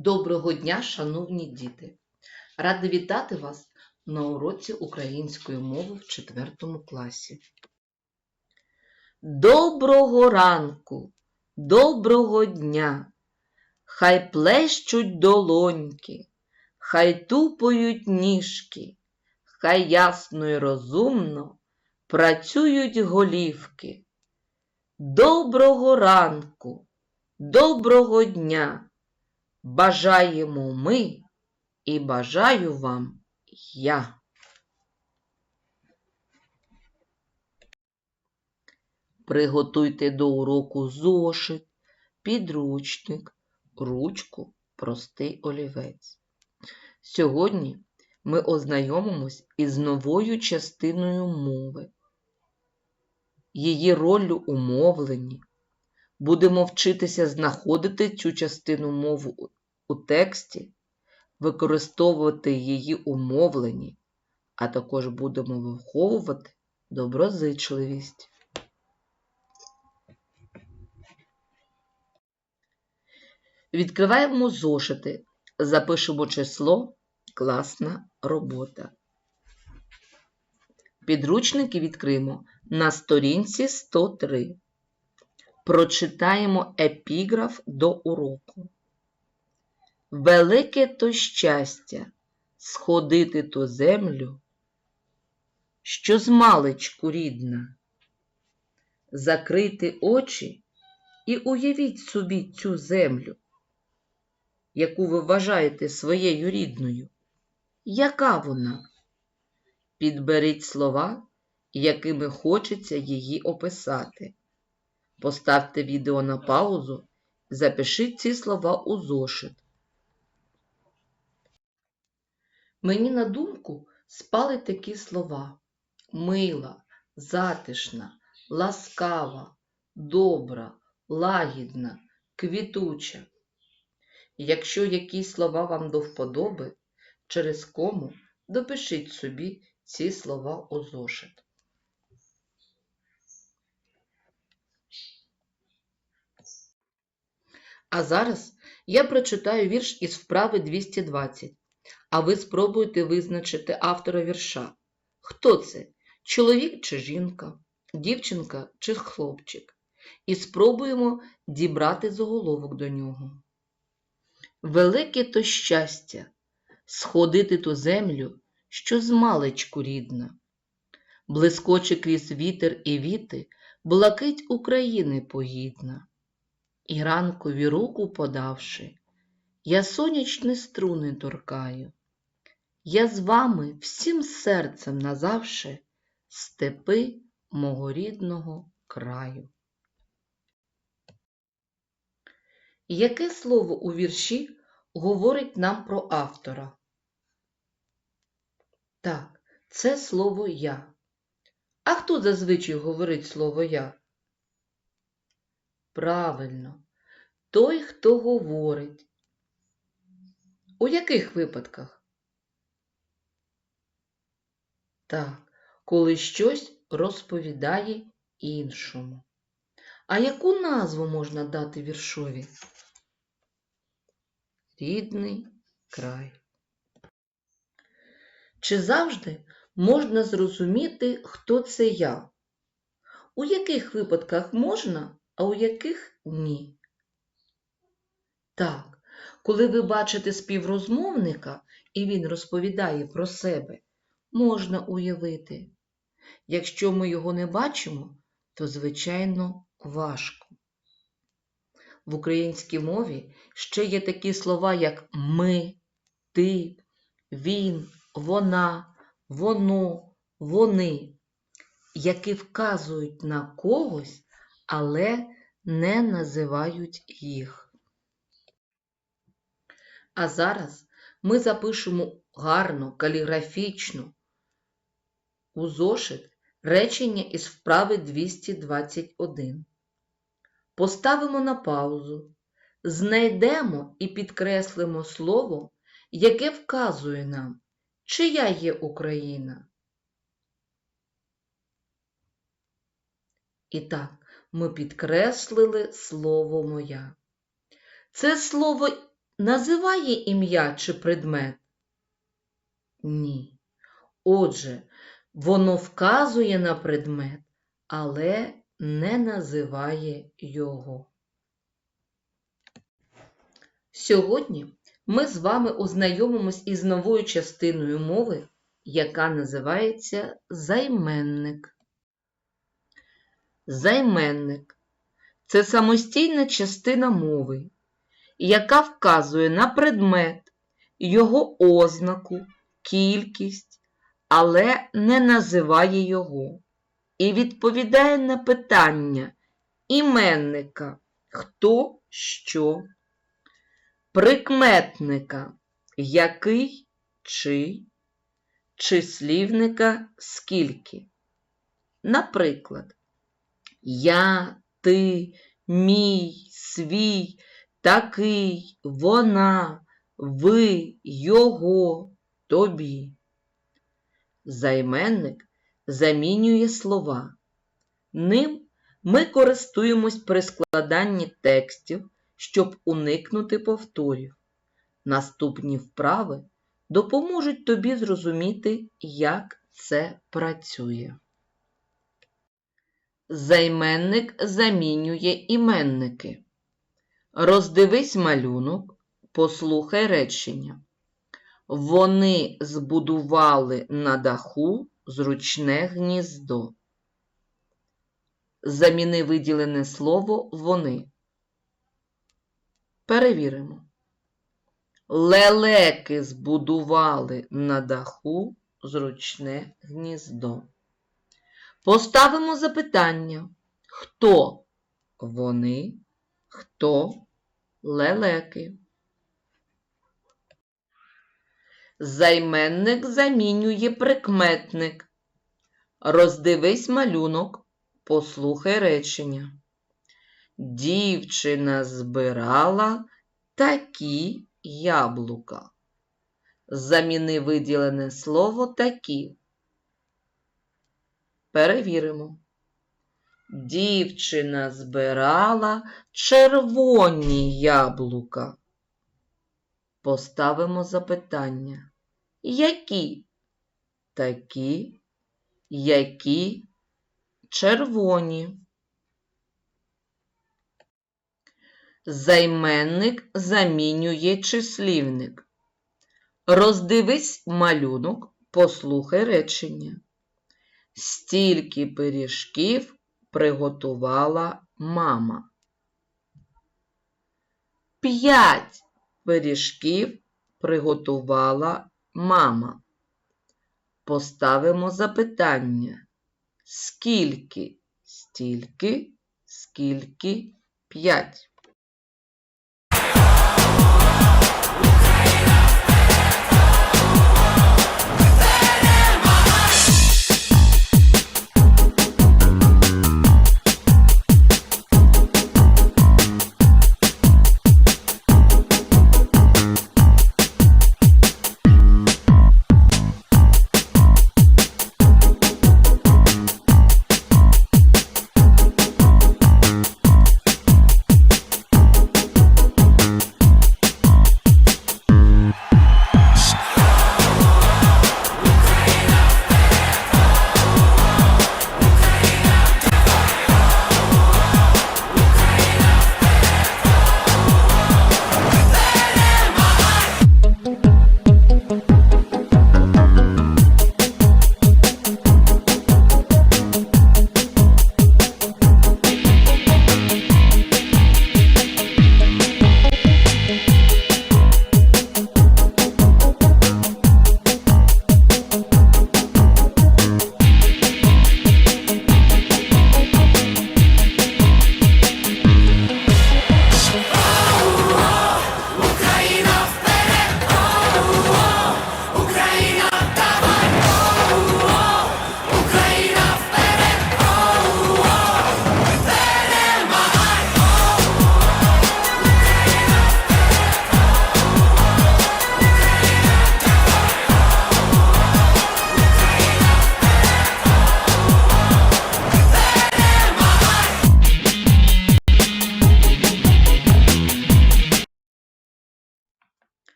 Доброго дня, шановні діти! Рада вітати вас на уроці української мови в 4 класі. Доброго ранку, доброго дня! Хай плещуть долоньки, хай тупають ніжки, хай ясно й розумно працюють голівки. Доброго ранку, доброго дня! Бажаємо ми і бажаю вам я. Приготуйте до уроку зошит, підручник, ручку, простий олівець. Сьогодні ми ознайомимось із новою частиною мови, її роллю у мовленні. Будемо вчитися знаходити цю частину мови у- тексті, використовувати її у мовленні, а також будемо виховувати доброзичливість. Відкриваємо зошити, запишемо число класна робота. Підручники відкриємо на сторінці 103 прочитаємо епіграф до уроку. Велике то щастя сходити ту землю, що з маличку рідна. Закрийте очі і уявіть собі цю землю, яку ви вважаєте своєю рідною. Яка вона? Підберіть слова, якими хочеться її описати. Поставте відео на паузу, запишіть ці слова у зошит. Мені на думку спали такі слова: мила, затишна, ласкава, добра, лагідна, квітуча. Якщо якісь слова вам до вподоби, через кому допишіть собі ці слова у зошит. А зараз я прочитаю вірш із вправи 220, а ви спробуйте визначити автора вірша. Хто це? Чоловік чи жінка, дівчинка чи хлопчик? І спробуємо дібрати заголовок до нього. Велике то щастя сходити ту землю, що з маличку рідна. Блискоче крізь вітер і віти, блакить України погідна. І ранкові руку подавши, я сонячні струни торкаю. Я з вами всім серцем назавше степи мого рідного краю. Яке слово у вірші говорить нам про автора? Так, це слово я. А хто зазвичай говорить слово я? Правильно, той, хто говорить. У яких випадках? Так, коли щось розповідає іншому. А яку назву можна дати віршові? Рідний край. Чи завжди можна зрозуміти, хто це я? У яких випадках можна, а у яких ні? Так, коли ви бачите співрозмовника і він розповідає про себе, можна уявити. Якщо ми його не бачимо, то, звичайно, важко. В українській мові ще є такі слова, як ми, ти, він, вона, воно, вони, які вказують на когось, але не називають їх. А зараз ми запишемо гарно, каліграфічно у зошит речення із вправи 221. Поставимо на паузу, знайдемо і підкреслимо слово, яке вказує нам, чия є Україна. І так, ми підкреслили слово моя. Це слово називає ім'я чи предмет? Ні. Отже, воно вказує на предмет, але не називає його. Сьогодні ми з вами ознайомимось із новою частиною мови, яка називається займенник. Займенник це самостійна частина мови, яка вказує на предмет, його ознаку, кількість, але не називає його і відповідає на питання іменника хто що, прикметника який чий, числівника скільки. Наприклад, я, ти, мій, свій, такий, вона, ви, його, тобі. Займенник замінює слова. Ним ми користуємось при складанні текстів, щоб уникнути повторів. Наступні вправи допоможуть тобі зрозуміти, як це працює. Займенник замінює іменники. Роздивись малюнок, послухай речення. Вони збудували на даху зручне гніздо. Заміни виділене слово вони. Перевіримо. Лелеки збудували на даху зручне гніздо. Поставимо запитання. Хто вони, хто лелеки? Займенник замінює прикметник. Роздивись малюнок, послухай речення. Дівчина збирала такі яблука. Заміни виділене слово такі. Перевіримо. Дівчина збирала червоні яблука. Поставимо запитання. Які? Такі, які червоні. Займенник замінює числівник. Роздивись малюнок, послухай речення. Стільки пиріжків приготувала мама. П'ять пиріжків приготувала мама. Поставимо запитання. Скільки? Стільки, скільки п'ять.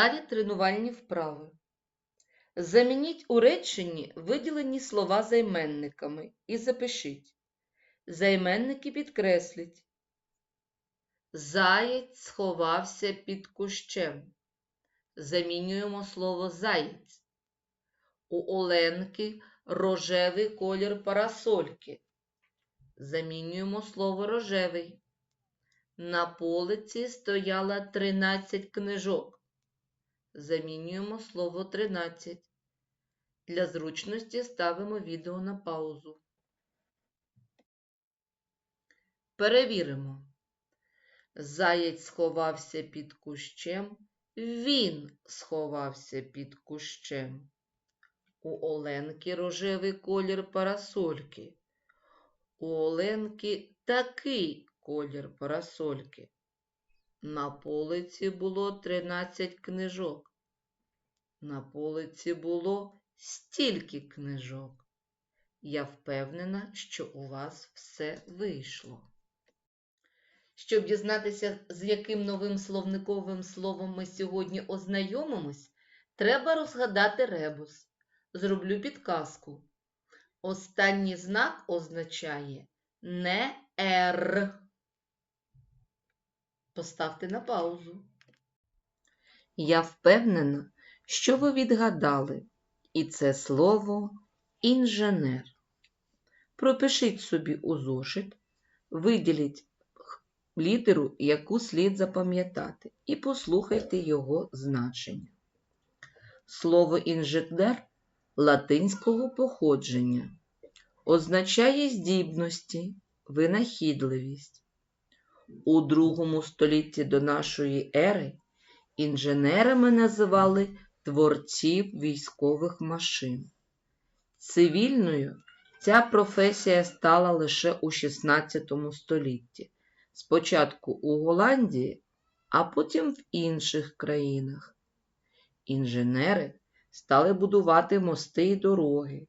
Далі тренувальні вправи. Замініть у реченні виділені слова займенниками і запишіть. Займенники підкресліть. Заєць сховався під кущем. Замінюємо слово заєць. У Оленки рожевий колір парасольки. Замінюємо слово рожевий. На полиці стояло 13 книжок. Замінюємо слово 13. Для зручності ставимо відео на паузу. Перевіримо. Заєць сховався під кущем. Він сховався під кущем. У Оленки рожевий колір парасольки. У Оленки такий колір парасольки. На полиці було 13 книжок. На полиці було стільки книжок. Я впевнена, що у вас все вийшло. Щоб дізнатися, з яким новим словниковим словом ми сьогодні ознайомимось, треба розгадати ребус. Зроблю підказку. Останній знак означає не «р». Поставте на паузу. Я впевнена, що ви відгадали, і це слово інженер. Пропишіть собі у зошит, виділіть літеру, яку слід запам'ятати, і послухайте його значення. Слово інженер латинського походження означає здібності, винахідливість. У другому столітті до нашої ери інженерами називали творців військових машин. Цивільною ця професія стала лише у XVI столітті, спочатку у Голландії, а потім в інших країнах. Інженери стали будувати мости й дороги.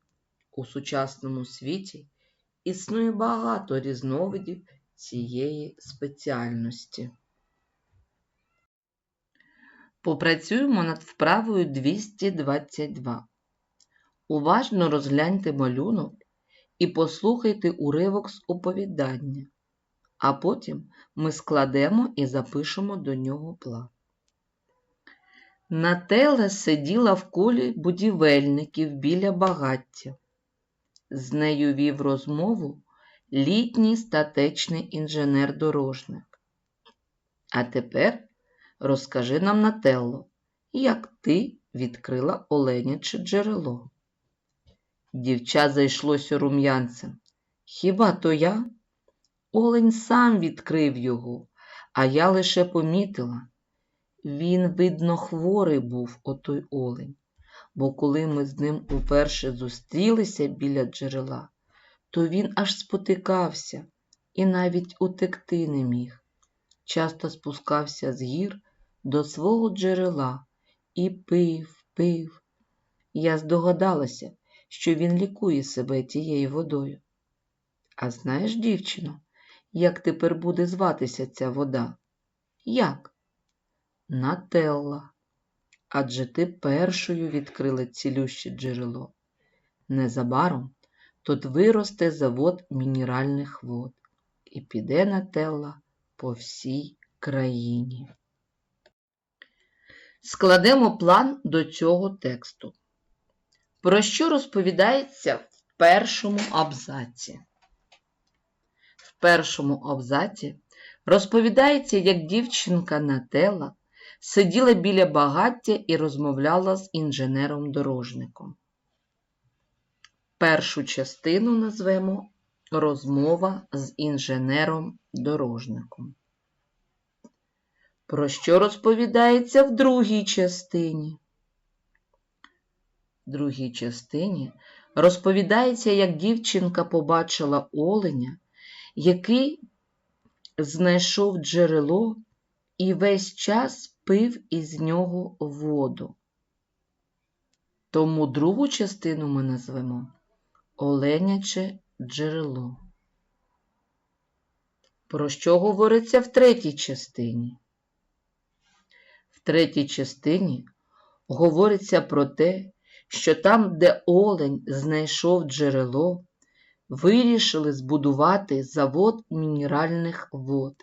У сучасному світі існує багато різновидів цієї спеціальності. Попрацюємо над вправою 222. Уважно розгляньте малюнок і послухайте уривок з оповідання, а потім ми складемо і запишемо до нього план. Нателла сиділа в колі будівельників біля багаття. З нею вів розмову літній статечний інженер-дорожник. А тепер розкажи нам, Нателло, як ти відкрила оленяче джерело. Дівча зайшлося рум'янцем. Хіба то я? Олень сам відкрив його, а я лише помітила. Він, видно, хворий був отой олень, бо коли ми з ним уперше зустрілися біля джерела, то він аж спотикався і навіть утекти не міг. Часто спускався з гір до свого джерела і пив, пив. Я здогадалася, що він лікує себе тією водою. А знаєш, дівчино, як тепер буде зватися ця вода? Як? Нателла. Адже ти першою відкрила цілюще джерело. Незабаром тут виросте завод мінеральних вод і піде Нателла по всій країні. Складемо план до цього тексту. Про що розповідається в першому абзаці? В першому абзаці розповідається, як дівчинка Нателла сиділа біля багаття і розмовляла з інженером-дорожником. Першу частину назвемо Розмова з інженером-дорожником. Про що розповідається в другій частині? В другій частині розповідається, як дівчинка побачила оленя, який знайшов джерело і весь час пив із нього воду. Тому другу частину ми назвемо Оленяче джерело. Про що говориться в третій частині? В третій частині говориться про те, що там, де олень знайшов джерело, вирішили збудувати завод мінеральних вод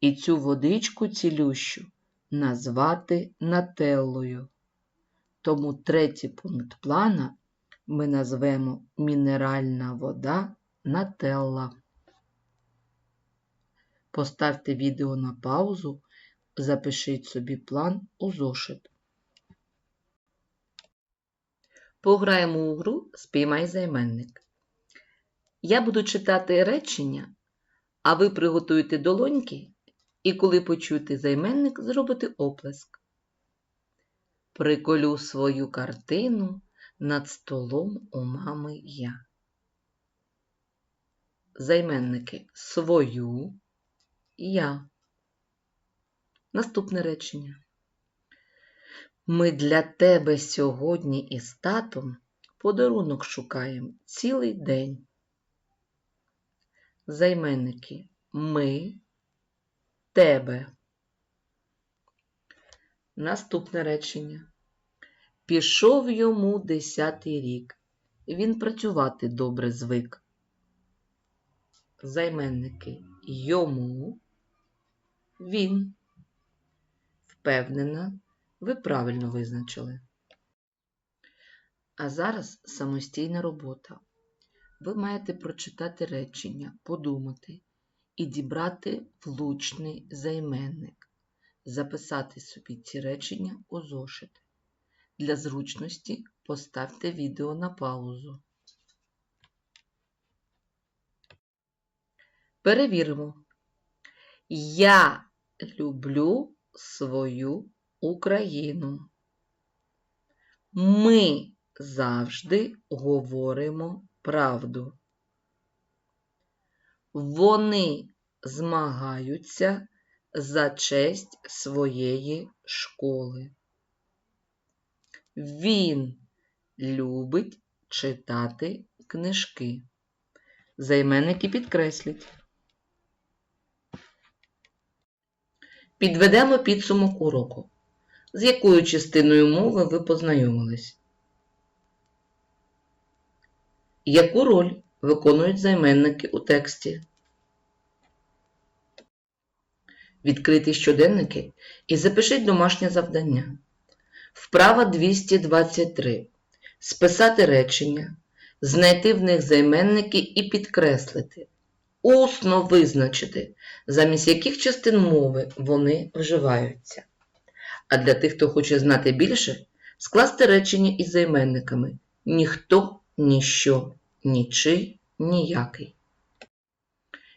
і цю водичку цілющу назвати Нателлою. Тому третій пункт плана ми назвемо мінеральна вода Нателла. Поставте відео на паузу, запишіть собі план у зошит. Пограємо у гру Спіймай займенник. Я буду читати речення, а ви приготуєте долоньки і коли почуєте займенник, зробите оплеск. Приколю свою картину над столом у мами я. Займенники свою я. Наступне речення. Ми для тебе сьогодні із татом подарунок шукаємо цілий день. Займенники ми, тебе. Наступне речення. Пішов йому десятий рік. Він працювати добре звик. Займенники йому, він. Впевнена, ви правильно визначили. А зараз самостійна робота. Ви маєте прочитати речення, подумати і дібрати влучний займенник, записати собі ці речення у зошит. Для зручності поставте відео на паузу. Перевіримо. Я люблю свою Україну. Ми завжди говоримо правду. Вони змагаються за честь своєї школи. Він любить читати книжки. Займенники підкресліть. Підведемо підсумок уроку. З якою частиною мови ви познайомились? Яку роль виконують займенники у тексті? Відкрийте щоденники і запишіть домашнє завдання. Вправа 223. Списати речення, знайти в них займенники і підкреслити. Усно визначити, замість яких частин мови вони вживаються. А для тих, хто хоче знати більше, скласти речення із займенниками ніхто, ніщо, нічий, ніякий.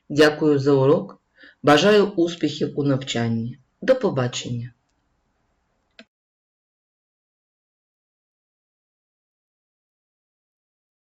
Дякую за урок. Бажаю успіхів у навчанні. До побачення!